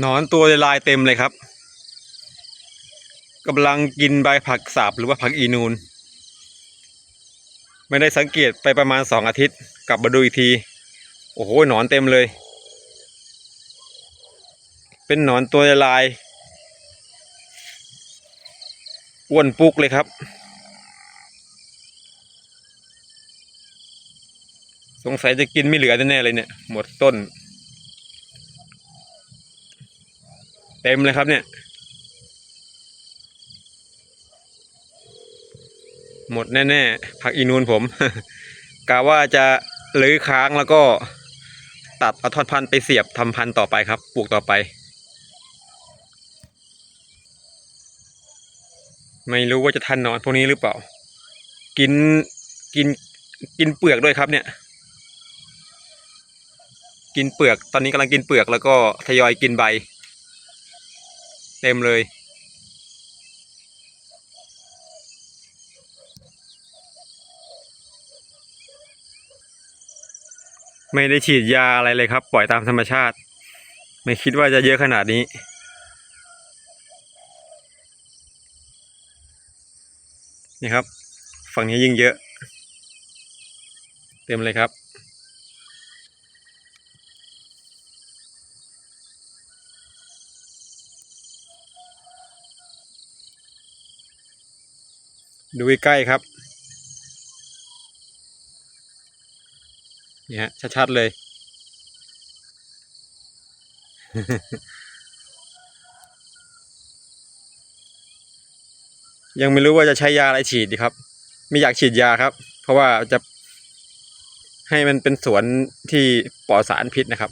หนอนตัวลายเต็มเลยครับกำลังกินใบผักสาบหรือว่าผักอีนูน ไม่ได้สังเกตไปประมาณสองอาทิตย์ กลับมาดูอีกที โอ้โหหนอนเต็มเลย เป็นหนอนตัวลายอ้วนปุกเลยครับ สงสัยจะกินไม่เหลือแน่ๆเลยเนี่ย หมดต้น เต็มเลยครับเนี่ย หมดแน่ๆผักอีนูนผมกะว่าจะลื้อค้างแล้วก็ตัดเอาท่อนพันธุ์ไปเสียบทำพันธุ์ต่อไปครับ ปลูกต่อไป ไม่รู้ว่าจะทันหนอนพวกนี้หรือเปล่า กินกินกินเปลือกด้วยครับเนี่ย กินเปลือกตอนนี้กำลังกินเปลือกแล้วก็ทยอยกินใบ เต็มเลยไม่ได้ฉีดยาอะไรเลยครับ ปล่อยตามธรรมชาติ ไม่คิดว่าจะเยอะขนาดนี้ นี่ครับ ฝั่งนี้ยิ่งเยอะ เต็มเลยครับ ดูใกล้ๆครับนี่ฮะชัดๆเลย ยังไม่รู้ว่าจะใช้ยาอะไรฉีดดีครับ ไม่อยากฉีดยาครับ เพราะว่าจะให้มันเป็นสวนที่ปลอดสารพิษนะครับ